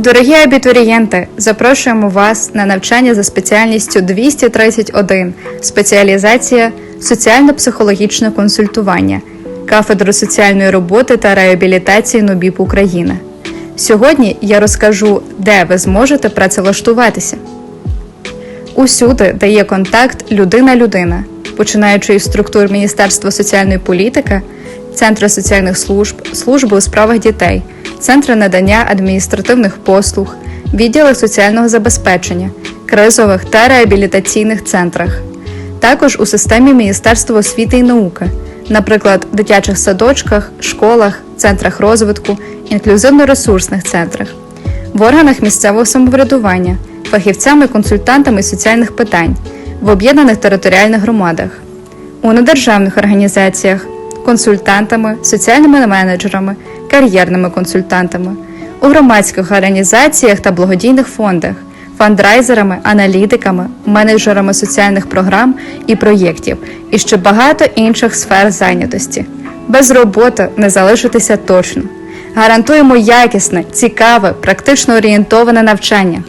Дорогі абітурієнти, запрошуємо вас на навчання за спеціальністю 231 спеціалізація соціально-психологічне консультування, кафедру соціальної роботи та реабілітації НУБІП України. Сьогодні я розкажу, де ви зможете працевлаштуватися. Усюди, де є контакт людина-людина, починаючи із структур Міністерства соціальної політики, Центру соціальних служб, служби у справах дітей, центри надання адміністративних послуг, відділах соціального забезпечення, кризових та реабілітаційних центрах, також у системі Міністерства освіти і науки, наприклад, дитячих садочках, школах, центрах розвитку, інклюзивно-ресурсних центрах, в органах місцевого самоврядування, фахівцями, консультантами соціальних питань, в об'єднаних територіальних громадах, у недержавних організаціях, консультантами, соціальними менеджерами, кар'єрними консультантами, у громадських організаціях та благодійних фондах, фандрайзерами, аналітиками, менеджерами соціальних програм і проєктів, і ще багато інших сфер зайнятості. Без роботи не залишитися точно. Гарантуємо якісне, цікаве, практично орієнтоване навчання.